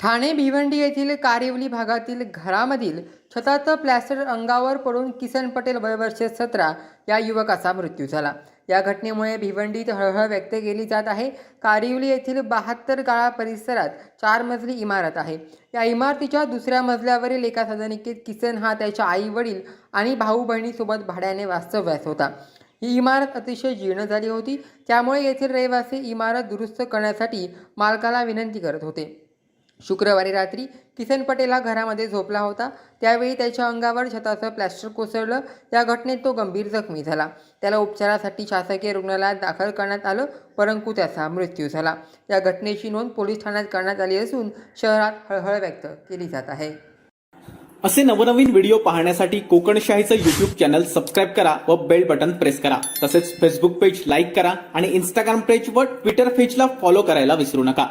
ठाणे भिवंडी येथील कारिवली भागातील घरामधील छताचं प्लॅस्टर अंगावर पडून किसन पटेल वयवर्षे सतरा या युवकाचा मृत्यू झाला. या घटनेमुळे भिवंडीत हळहळ व्यक्त केली जात आहे. कारिवली येथील बहात्तर गाळा परिसरात चार मजली इमारत आहे. या इमारतीच्या दुसऱ्या मजल्यावरील एका सदनिकेत किसन हा त्याच्या आई वडील आणि भाऊ बहिणीसोबत भाड्याने वास्तव्यास होता. ही इमारत अतिशय जीर्ण झाली होती. त्यामुळे येथील रहिवासी इमारत दुरुस्त करण्यासाठी मालकाला विनंती करत होते. शुक्रवारी रात्री किसन पटेल हा घरामध्ये झोपला होता. त्यावेळी त्याच्या अंगावर छताचं प्लॅस्टर कोसळलं. या घटनेत तो गंभीर जखमी झाला. त्याला उपचारासाठी शासकीय रुग्णालयात दाखल करण्यात आलं परंतु त्याचा मृत्यू झाला. या घटनेची नोंद पोलीस ठाण्यात करण्यात आली असून शहरात हळहळ व्यक्त केली जात आहे. असे नवनवीन व्हिडिओ पाहण्यासाठी कोकणशाहीचं युट्यूब चॅनल सबस्क्राईब करा व बेल बटन प्रेस करा. तसेच फेसबुक पेज लाईक करा आणि इंस्टाग्राम पेज व ट्विटर पेजला फॉलो करायला विसरू नका.